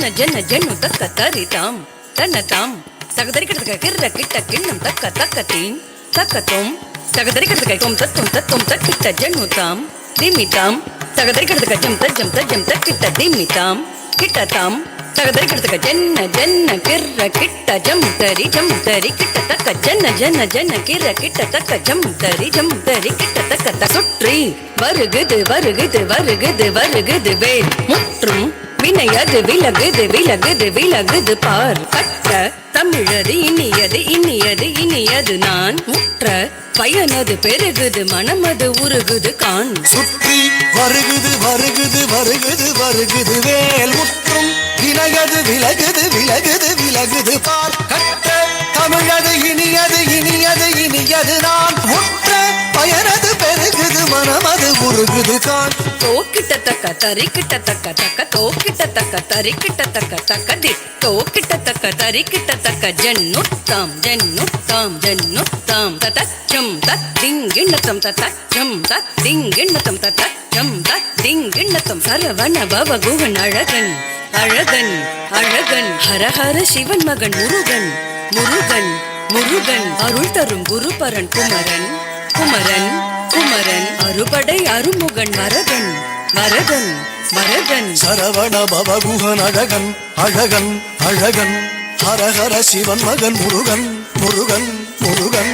ஜன ஜன ஜன்னு தக்க தரிதாம். தன்னதாம். தகதரிக்கிறதுக்கு கிர்ர கிட்ட கிண்ணம் தக்க தக்கத்தீன் தக்கத்தும் தகதரிக்கிறதுக்கு தொம் தத்தும் தத்தும் தக்கிட்ட ஜன்னுதாம். திமிதாம். தகதரிக்கிறதுக்கு ஜம் தஜம் தஜம் தக்கிட்ட திமிதாம். கிட்டதாம். தகதரிக்கிறதுக்கு ஜன்ன ஜன்ன கிர்ர கிட்ட ஜம் தரி ஜம் தரி. கிட்ட தக்க ஜன்ன ஜன்ன ஜன்ன கிர்ர கிட்ட தக்க ஜம் தரி ஜம் தரி. கிட்ட தக்க த சுற்றி வருகுது வருகுது வருகுது வருகுது வேல் முற்றும் வினையது விலகுது விலகுது விலகுது பார். கற்ற தமிழது இனியது இனியது இனியது நான். முற்ற பயனது பெருகுது மனமது உருகுது கான். சுற்றி வருகுது வருகுது வருகுது வருகுது வேல் முற்றும். விலகது விலகுது விலகுது விலகுது பார். கட்ட தமிழது இனியது இனியது இனியது நான். முற்ற பயனது பெருகுது மனமது உருகுது கான் தோக்கிட்ட தக்க தரி தக்க தக்க தோக்கிட்ட தக்க தரி தக்க தக்க தி தோக்கிட்ட தக்க தரி தக்க ஜன்னுத்தாம் ஜன்னுத்தாம் ஜன்னுத்தாம் தத்தச்சம் தத்திங்கிண்ணத்தம் தத்தச்சம் தத்திங்கிண்ணத்தம் தத்தச்சம் தத்திங்கிண்ணத்தம். சரவண பவ குகன் அழகன் அழகன். அழகன் ஹரஹர சிவன் மகன் முருகன் முருகன் முருகன். அருள் தரும் குருபரன் குமரன் குமரன். குமரன் அறுபடை அருமுகன் வரதன் வரதன் வரதன் சரவண பவகுகன் அழகன் அழகன் அழகன். ஹரஹர சிவன் மகன் முருகன் முருகன் முருகன்.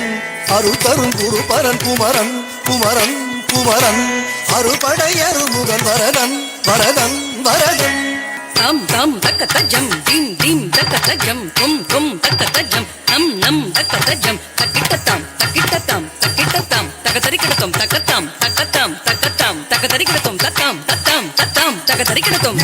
அருத்தரும் குருபரன் குமரன் குமரன் குமரன். அறுபடை அருமுகன் வரதன் வரதன் வரதன் தாம் தாம் தக்க தஜம் தீம் தீம் தக்க தஜம் கும் கும் தக்க தஜம். நம் நம் தக்க தஜம் தக்கிட்டத்தாம் தக்கிட்டத்தாம் தக்க தரிக்கிடத்தோம் தக்கத்தம் தக்கத்தாம் தக்கத்தாம் தக்க தரிக்கிடத்தோம் தத்தாம் தத்தாம் தத்தாம் தக்க தரிக்கிடத்தோம்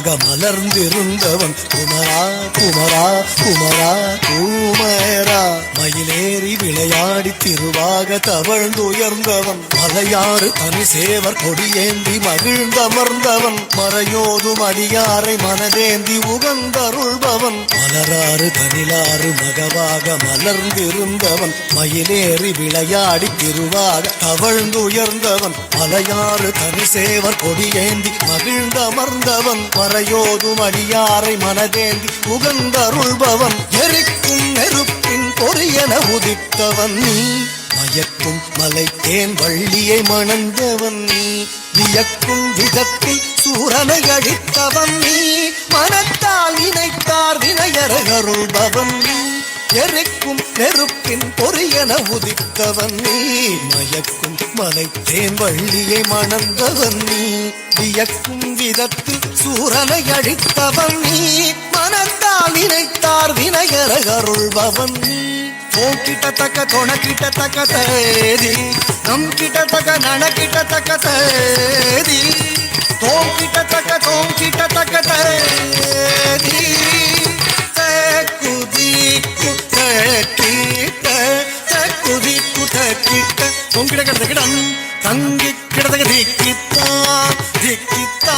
மகவாக மலர்ந்திருந்தவன். குமரா குமரா குமரா குமரா. மயிலேறி விளையாடி திருவாக தவழ்ந்துயர்ந்தவன். மலையாறு தனி சேவர் கொடியேந்தி மகிழ்ந்தமர்ந்தவன். மறையோதும் அடியாரை மனதேந்தி உகந்தருள்பவன். மலராறு தனிலாறு மகவாக மலர்ந்திருந்தவன். மயிலேறி விளையாடி திருவாக தவழ்ந்துயர்ந்தவன். மலையாறு தனி சேவர் கொடியேந்தி மகிழ்ந்தமர்ந்தவன். மறையோதும் அடியாரை மனதேந்தி உகந்தருள்பவன் எரிக்கும் நெருப்பின் பொறியன உதித்தவன் நீ. மயக்கும் மலை தேன் வள்ளியை மணந்தவன் நீ. வியக்கும் விதத்தில் சூரனை அடித்தவன் நீ. மனத்தால் இணைத்தார் வினையரகருள்பவன் நீ. எரிக்கும் நெருப்பின் பொறியன உதித்தவன் நீ. மயக்கும் மலை தேன் வள்ளியை மணந்தவன் நீ. வியக்கும் விதத்தில் சூரனை அழித்தவன் நீ. மனத்தால் இணைத்தார் வினையரகருள்பவன் நீ. ஓம் கிட்டத்தக்க தொண கிட்டத்தக்க தேதி நம் கிட்டத்தக்க நன கிட்டத்தக்க தேதி தோம் கிட்டத்தக்க தோம் கிட்டத்தக்க தேதி கிடக்க உங்கிட கிடந்த கிடம் தங்கி கிடந்த திக்கித்தா திக்கித்தா